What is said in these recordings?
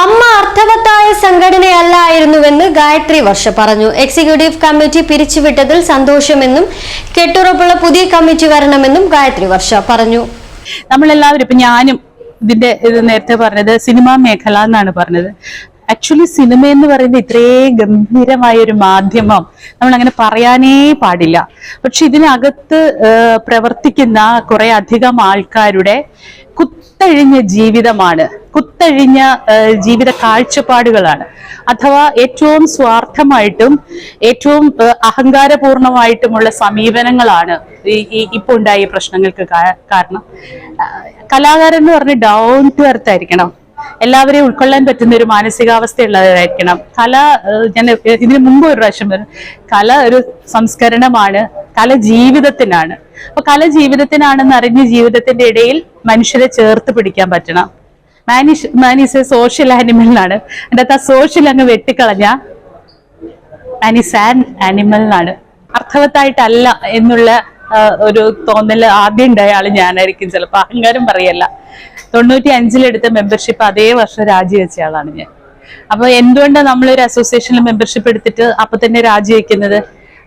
അമ്മ അർത്ഥവത്തായ സംഘടനയല്ലായിരുന്നുവെന്ന് ഗായത്രി വർഷ പറഞ്ഞു. എക്സിക്യൂട്ടീവ് കമ്മിറ്റി പിരിച്ചുവിട്ടതിൽ സന്തോഷമെന്നും കെട്ടുറപ്പുള്ള പുതിയ കമ്മിറ്റി വരണമെന്നും ഗായത്രി വർഷ പറഞ്ഞു. നമ്മളെല്ലാവരും ഇപ്പൊ ഞാനും ഇതിന്റെ ഇത് നേരത്തെ പറഞ്ഞത് സിനിമാ മേഖല എന്നാണ് പറഞ്ഞത്. ആക്ച്വലി സിനിമ എന്ന് പറയുന്നത് ഇത്രയും ഗംഭീരമായ ഒരു മാധ്യമം. നമ്മൾ അങ്ങനെ പറയാനേ പാടില്ല. പക്ഷെ ഇതിനകത്ത് പ്രവർത്തിക്കുന്ന കുറെ അധികം ആൾക്കാരുടെ കുത്തഴിഞ്ഞ ജീവിതമാണ്. കുത്തഴിഞ്ഞ ജീവിത കാഴ്ചപ്പാടുകളാണ്. അഥവാ ഏറ്റവും സ്വാർത്ഥമായിട്ടും ഏറ്റവും അഹങ്കാരപൂർണമായിട്ടുമുള്ള സമീപനങ്ങളാണ് ഈ ഈ- ഇപ്പൊ ഉണ്ടായ പ്രശ്നങ്ങൾക്ക് കാരണം. കലാകാരൻ എന്ന് പറഞ്ഞ് ഡൗൺ ടു എർത്ത് ആയിരിക്കണം. എല്ലാവരെയും ഉൾക്കൊള്ളാൻ പറ്റുന്ന ഒരു മാനസികാവസ്ഥയുള്ളവരായിരിക്കണം. കല ഞാൻ ഇതിനു മുമ്പ് ഒരു പ്രാവശ്യം പറഞ്ഞു കല ഒരു സംസ്കരണമാണ് കല ജീവിതത്തിനാണ്. അപ്പൊ കല ജീവിതത്തിനാണെന്ന് അറിഞ്ഞ് ജീവിതത്തിന്റെ ഇടയിൽ മനുഷ്യരെ ചേർത്ത് പിടിക്കാൻ പറ്റണം. മാനിഷ് മാനീസ് സോഷ്യൽ ആനിമൽ അതിന്റെ അകത്ത് ആ സോഷ്യൽ അങ്ങ് വെട്ടിക്കളഞ്ഞ മാനീസ് ആൻ ആനിമൽ എന്നാണ് അർത്ഥവത്തായിട്ടല്ല എന്നുള്ള ഒരു തോന്നൽ ആദ്യം ഉണ്ടായ ആൾ ഞാനായിരിക്കും. ചിലപ്പോൾ അഹങ്കാരം പറയല്ല. തൊണ്ണൂറ്റി അഞ്ചിലെടുത്ത മെമ്പർഷിപ്പ് അതേ വർഷം രാജിവെച്ച ആളാണ് ഞാൻ. അപ്പൊ എന്തുകൊണ്ടാണ് നമ്മളൊരു അസോസിയേഷനിൽ മെമ്പർഷിപ്പ് എടുത്തിട്ട് അപ്പൊ തന്നെ രാജിവെക്കുന്നത്?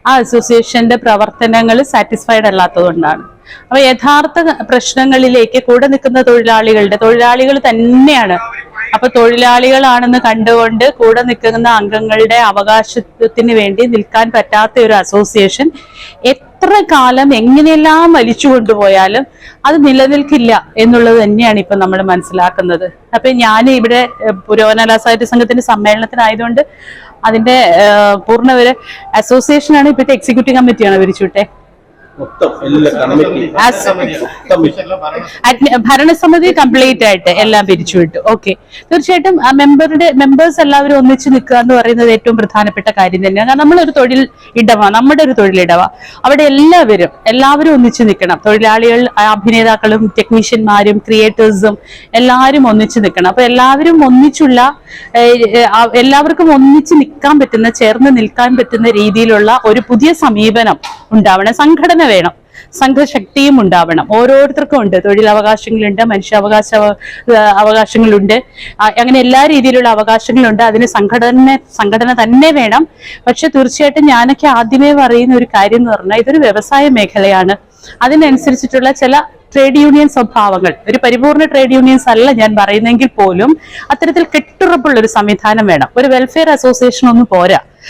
ആ അസോസിയേഷന്റെ പ്രവർത്തനങ്ങൾ സാറ്റിസ്ഫൈഡ് അല്ലാത്തതുകൊണ്ടാണ് അപ്പൊ യഥാർത്ഥ പ്രശ്നങ്ങളിലേക്ക് കൂടെ നിൽക്കുന്ന തൊഴിലാളികളുടെ തൊഴിലാളികൾ തന്നെയാണ്. അപ്പൊ തൊഴിലാളികളാണെന്ന് കണ്ടുകൊണ്ട് കൂടെ നിൽക്കുന്ന അംഗങ്ങളുടെ അവകാശത്തിന് വേണ്ടി നിൽക്കാൻ പറ്റാത്ത ഒരു അസോസിയേഷൻ എത്ര കാലം എങ്ങനെയെല്ലാം വലിച്ചു കൊണ്ടുപോയാലും അത് നിലനിൽക്കില്ല എന്നുള്ളത് തന്നെയാണ് ഇപ്പൊ നമ്മൾ മനസ്സിലാക്കുന്നത്. അപ്പൊ ഞാൻ ഇവിടെ പുരോഗമന സാഹിത്യ സംഘത്തിന്റെ സമ്മേളനത്തിനായതുകൊണ്ട് അതിന്റെ പൂർണ ഒരു അസോസിയേഷനാണ് ഇപ്പോഴത്തെ എക്സിക്യൂട്ടീവ് കമ്മിറ്റിയാണ് പിരിച്ചുവിട്ടെ ഭരണസമിതി കംപ്ലീറ്റ് ആയിട്ട് എല്ലാം പിരിച്ചുവിട്ടു ഓക്കെ തീർച്ചയായിട്ടും ആ മെമ്പറുടെ മെമ്പേഴ്സ് എല്ലാവരും ഒന്നിച്ച് നിൽക്കുക എന്ന് പറയുന്നത് ഏറ്റവും പ്രധാനപ്പെട്ട കാര്യം തന്നെയാണ്. കാരണം നമ്മളൊരു തൊഴിൽ ഇടവ നമ്മുടെ ഒരു തൊഴിലിടവ അവിടെ എല്ലാവരും എല്ലാവരും ഒന്നിച്ച് നിൽക്കണം. തൊഴിലാളികൾ അഭിനേതാക്കളും ടെക്നീഷ്യന്മാരും ക്രിയേറ്റേഴ്സും എല്ലാവരും ഒന്നിച്ച് നിൽക്കണം. അപ്പൊ എല്ലാവരും ഒന്നിച്ചുള്ള എല്ലാവർക്കും ഒന്നിച്ച് നിൽക്കാൻ പറ്റുന്ന ചേർന്ന് നിൽക്കാൻ പറ്റുന്ന രീതിയിലുള്ള ഒരു പുതിയ സമീപനം ഉണ്ടാവണം. സംഘടന വേണം. സംഘശക്തിയും ഉണ്ടാവണം. ഓരോരുത്തർക്കും ഉണ്ട്. തൊഴിലവകാശങ്ങളുണ്ട് മനുഷ്യാവകാശ അവകാശങ്ങളുണ്ട്. അങ്ങനെ എല്ലാ രീതിയിലുള്ള അവകാശങ്ങളുണ്ട്. അതിന് സംഘടന സംഘടന തന്നെ വേണം. പക്ഷെ തീർച്ചയായിട്ടും ഞാനൊക്കെ ആദ്യമേ പറയുന്ന ഒരു കാര്യം എന്ന് പറഞ്ഞാൽ ഇതൊരു വ്യവസായ മേഖലയാണ്. അതിനനുസരിച്ചിട്ടുള്ള ചില ട്രേഡ് യൂണിയൻ സ്വഭാവങ്ങൾ ഒരു പരിപൂർണ ട്രേഡ് യൂണിയൻസ് അല്ല ഞാൻ പറയുന്നെങ്കിൽ പോലും അത്തരത്തിൽ കെട്ടുറപ്പുള്ള ഒരു സംവിധാനം വേണം. ഒരു വെൽഫെയർ അസോസിയേഷൻ ഒന്നും പോരാ.